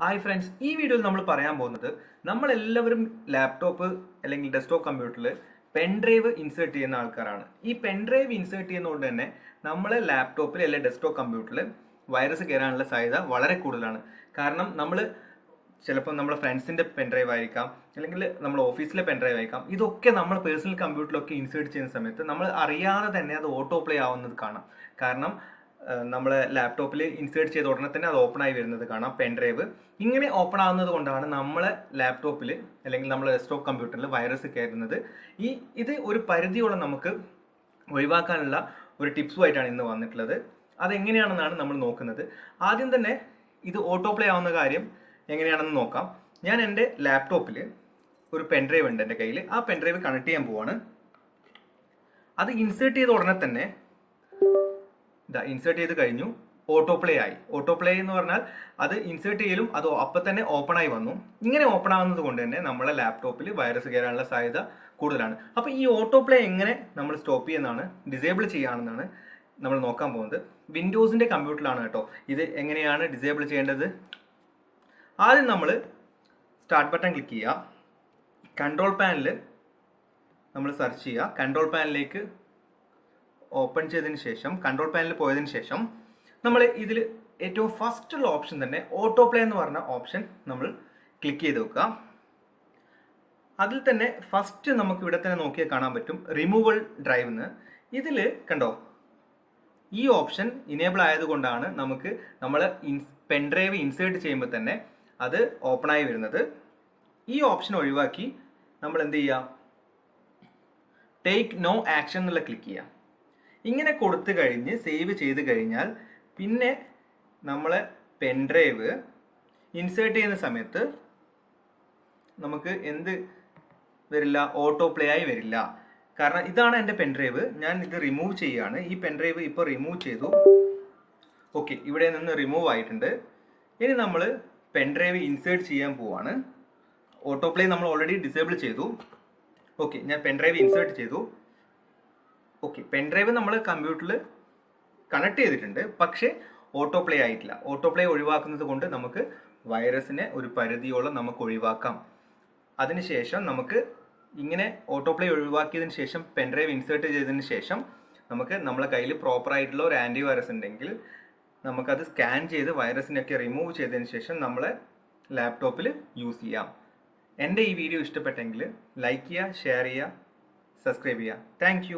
Hi friends ഈ വീഡിയോയിൽ നമ്മൾ പറയാൻ പോകുന്നത് നമ്മളെല്ലാവരും ലാപ്ടോപ്പ് അല്ലെങ്കിൽ ഡെസ്ക്ടോപ്പ് കമ്പ്യൂട്ടറിൽ പെൻ ഡ്രൈവ് ഇൻസേർട്ട് ചെയ്യുന്ന ആൾക്കാരാണ്. ഈ പെൻ ഡ്രൈവ് ഇൻസേർട്ട് ചെയ്യുന്നതുകൊണ്ട് തന്നെ നമ്മളെ ലാപ്ടോപ്പിൽ അല്ലെങ്കിൽ ഡെസ്ക്ടോപ്പ് കമ്പ്യൂട്ടറിൽ വൈറസ് കയറാനുള്ള സാധ്യത വളരെ കൂടുതലാണ്. കാരണം നമ്മൾ ചിലപ്പോൾ നമ്മുടെ പെൻ ഡ്രൈവ് ആയിരിക്കാം അല്ലെങ്കിൽ നമ്മൾ ഓഫീസിലെ പെൻ ഡ്രൈവ് ആയിരിക്കാം. ഇതൊക്കെ നമ്മൾ പേഴ്സണൽ കമ്പ്യൂട്ടറിലൊക്കെ ഇൻസേർട്ട് ചെയ്യുന്ന സമയത്ത് നമ്മൾ അറിയാതെ തന്നെ അത് ഓട്ടോ പ്ലേ ആവുന്നത് കാണാം. കാരണം നമ്മൾ ലാപ്ടോപ്പിൽ ഇൻസേർട്ട് ചെയ്ത ഉടനെ തന്നെ അത് ഓപ്പൺ ആയി വരുന്നത് കാണാം പെൻ ഡ്രൈവ് ഇങ്ങനെ ഓപ്പൺ ആവുന്നത് കൊണ്ടാണ് നമ്മളെ ലാപ്ടോപ്പിൽ അല്ലെങ്കിൽ നമ്മുടെ ഡെസ്ക്ടോപ്പ് കമ്പ്യൂട്ടറിൽ വൈറസ് കയറുന്നത്. ഈ ഇത് ഒരു പരിധിയോളം നമുക്ക് ഒഴിവാക്കാനുള്ള ഒരു ടിപ്സുമായിട്ടാണ് ഇന്ന് വന്നിട്ടുള്ളത്. അതെങ്ങനെയാണെന്നാണ് നമ്മൾ നോക്കുന്നത്. ആദ്യം തന്നെ ഇത് ഓട്ടോ പ്ലേ ആവുന്ന കാര്യം എങ്ങനെയാണെന്ന് നോക്കാം. ഞാൻ എന്റെ ലാപ്ടോപ്പിൽ ഒരു പെൻ ഡ്രൈവ് ഉണ്ട് എന്റെ കയ്യിൽ ആ പെൻ ഡ്രൈവ് കണക്ട് ചെയ്യാൻ പോവാണ്. അത് ഇൻസേർട്ട് ചെയ്ത ഉടനെ തന്നെ ഇതാ ഇൻസേർട്ട് ചെയ്ത് കഴിഞ്ഞു. ഓട്ടോ പ്ലേ ആയി. ഓട്ടോ പ്ലേ എന്ന് പറഞ്ഞാൽ അത് ഇൻസേർട്ട് ചെയ്യലും അത് അപ്പം തന്നെ ഓപ്പൺ ആയി വന്നു. ഇങ്ങനെ ഓപ്പൺ ആവുന്നത് കൊണ്ട് തന്നെ നമ്മളെ ലാപ്ടോപ്പിൽ വൈറസ് കയറാനുള്ള സാധ്യത കൂടുതലാണ്. അപ്പോൾ ഈ ഓട്ടോ പ്ലേ എങ്ങനെ നമ്മൾ സ്റ്റോപ്പ് ചെയ്യുന്നതാണ് ഡിസേബിൾ ചെയ്യുകയാണെന്നാണ് നമ്മൾ നോക്കാൻ പോകുന്നത്. വിൻഡോസിന്റെ കമ്പ്യൂട്ടറിലാണ് കേട്ടോ. ഇത് എങ്ങനെയാണ് ഡിസേബിൾ ചെയ്യേണ്ടത്? ആദ്യം നമ്മൾ സ്റ്റാർട്ട് ബട്ടൺ ക്ലിക്ക് ചെയ്യുക. കൺട്രോൾ പാനിൽ നമ്മൾ സെർച്ച് ചെയ്യുക. കൺട്രോൾ പാനലിലേക്ക് ഓപ്പൺ ചെയ്തതിന് ശേഷം കൺട്രോൾ പാനലിൽ പോയതിന് ശേഷം നമ്മൾ ഇതിൽ ഏറ്റവും ഫസ്റ്റ് ഉള്ള ഓപ്ഷൻ തന്നെ ഓട്ടോ പ്ലേ എന്ന് പറഞ്ഞ ഓപ്ഷൻ നമ്മൾ ക്ലിക്ക് ചെയ്ത് വെക്കുക. അതിൽ തന്നെ ഫസ്റ്റ് നമുക്ക് ഇവിടെ തന്നെ നോക്കിയാൽ കാണാൻ പറ്റും റിമൂവൽ ഡ്രൈവ് എന്ന് ഇതിൽ കണ്ടോ ഈ ഓപ്ഷൻ ഇനേബിൾ ആയതുകൊണ്ടാണ് നമുക്ക് നമ്മൾ പെൻ ഡ്രൈവ് ഇൻസേർട്ട് ചെയ്യുമ്പോൾ തന്നെ അത് ഓപ്പൺ ആയി വരുന്നത്. ഈ ഓപ്ഷൻ ഒഴിവാക്കി നമ്മൾ എന്ത് ചെയ്യുക ടേക്ക് നോ ആക്ഷൻ എന്നുള്ള ക്ലിക്ക് ചെയ്യുക. ഇങ്ങനെ കൊടുത്തു കഴിഞ്ഞ് സേവ് ചെയ്ത് കഴിഞ്ഞാൽ പിന്നെ നമ്മൾ പെൻഡ്രൈവ് ഇൻസേർട്ട് ചെയ്യുന്ന സമയത്ത് നമുക്ക് എന്ത് വരില്ല? ഓട്ടോ പ്ലേ ആയി വരില്ല. കാരണം ഇതാണ് എന്റെ പെൻഡ്രൈവ് ഞാൻ ഇത് റിമൂവ് ചെയ്യുകയാണ് ഈ പെൻഡ്രൈവ് ഇപ്പോൾ റിമൂവ് ചെയ്തു. ഓക്കെ ഇവിടെ നിന്ന് റിമൂവ് ആയിട്ടുണ്ട്. ഇനി നമ്മൾ പെൻഡ്രൈവ് ഇൻസേർട്ട് ചെയ്യാൻ പോവാണ്. ഓട്ടോ പ്ലേ നമ്മൾ ഓൾറെഡി ഡിസേബിൾ ചെയ്തു. ഓക്കെ ഞാൻ പെൻഡ്രൈവ് ഇൻസേർട്ട് ചെയ്തു. ഓക്കെ പെൻഡ്രൈവ് നമ്മൾ കമ്പ്യൂട്ടറിൽ കണക്ട് ചെയ്തിട്ടുണ്ട്. പക്ഷേ ഓട്ടോ പ്ലേ ആയിട്ടില്ല. ഓട്ടോ പ്ലേ ഒഴിവാക്കുന്നത് കൊണ്ട് നമുക്ക് വൈറസിനെ ഒരു പരിധിയോളം നമുക്ക് ഒഴിവാക്കാം. അതിനുശേഷം നമുക്ക് ഇങ്ങനെ ഓട്ടോ പ്ലേ ഒഴിവാക്കിയതിന് ശേഷം പെൻഡ്രൈവ് ഇൻസേർട്ട് ചെയ്തതിന് ശേഷം നമുക്ക് നമ്മളെ കയ്യിൽ പ്രോപ്പർ ആയിട്ടുള്ള ഒരു ആന്റി വൈറസ് ഉണ്ടെങ്കിൽ നമുക്കത് സ്കാൻ ചെയ്ത് വൈറസിനൊക്കെ റിമൂവ് ചെയ്തതിന് ശേഷം നമ്മളെ ലാപ്ടോപ്പിൽ യൂസ് ചെയ്യാം. എന്റെ ഈ വീഡിയോ ഇഷ്ടപ്പെട്ടെങ്കിൽ ലൈക്ക് ചെയ്യുക ഷെയർ ചെയ്യുക സബ്സ്ക്രൈബ് ചെയ്യുക. താങ്ക്